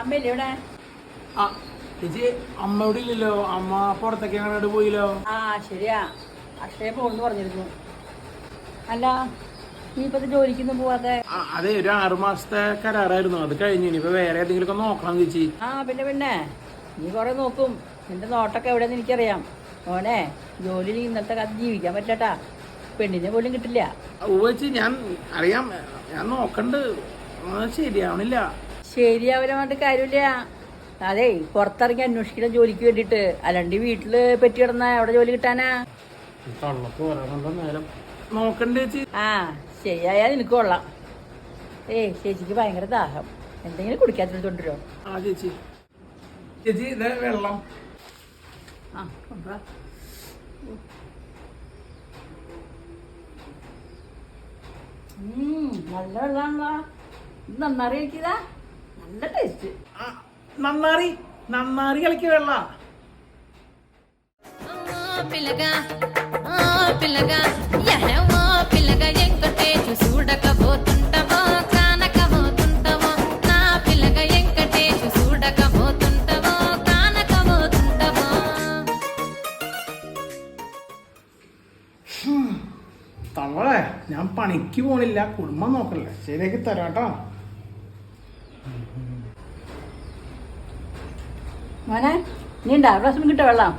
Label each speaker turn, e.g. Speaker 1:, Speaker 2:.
Speaker 1: അമ്മയില്ലേ ഇവിടെ?
Speaker 2: ആ ചേച്ചി അമ്മ ഇവിടെ ഇല്ലല്ലോ. അമ്മ പുറത്തേക്ക് അങ്ങോട്ട് പോയില്ലോ.
Speaker 1: ആ ശരിയാ. അക്ഷയ പോകുന്നു പറഞ്ഞിരുന്നു. അല്ല നീ ഇപ്പത്തെ ജോലിക്കൊന്നും പോവാതെ?
Speaker 2: അതെ ഒരു ആറു മാസത്തെ കരാറായിരുന്നു. അത് കഴിഞ്ഞു ഇനിയിപ്പോ വേറെ ഏതെങ്കിലും ഒക്കെ നോക്കണം ചേച്ചി.
Speaker 1: ആ പിന്നെ പിന്നെ. നീ കുറെ നോക്കും. നിന്റെ നോട്ടൊക്കെ എവിടെയെന്ന് എനിക്കറിയാം. മോനെ ജോലി ഇന്നത്തെ കഥ ജീവിക്കാൻ പറ്റട്ടാ. പെണ്ണിനെ പോലും കിട്ടില്ല.
Speaker 2: ഞാൻ അറിയാം. ഞാൻ നോക്കണ്ട്. ശരിയാവണില്ല.
Speaker 1: ശരിയാവരമായിട്ട് കാര്യമില്ല. അതെ പുറത്തിറങ്ങി അന്വേഷിക്കണം ജോലിക്ക് വേണ്ടിയിട്ട്. അല്ലാണ്ട് വീട്ടിൽ പെറ്റി കിടന്ന എവിടെ ജോലി കിട്ടാനാ? ആ ശരിയായാ നിനക്ക് കൊള്ളാം. ഏ ചേച്ചിക്ക് ഭയങ്കര ദാഹം. എന്തെങ്കിലും കുടിക്കാത്തിട്ടുണ്ടോ
Speaker 2: ആ ചേച്ചി. ചേച്ചി ഇതേ വെള്ളം.
Speaker 1: ആ കൊണ്ടുവാ. ഉം, നല്ല വെള്ളാണല്ലോ. ഇത് നന്നാറി കഴിക്കതാ നല്ല ടേസ്റ്റ്
Speaker 2: ആ, നന്നാറി നന്നാറി കളിക്ക് വെള്ള
Speaker 3: ఆ పిల్లగా ఆ పిల్లగా యహవా పిల్లగా ఎంకటేషు చూడకపోతుంటావో కానకపోతుంటావో నా పిల్లగా ఎంకటేషు చూడకపోతుంటావో కానకపోతుంటావో
Speaker 2: തവളെ ഞാൻ പണിക്ക് പോണില്ല കുടുംബം നോക്കണില്ല ശരിയാക്കി തരാട്ടോ
Speaker 1: മോനെ നീ ഉണ്ടാ പ്രാവശ്യം കിട്ടോ വെള്ളം?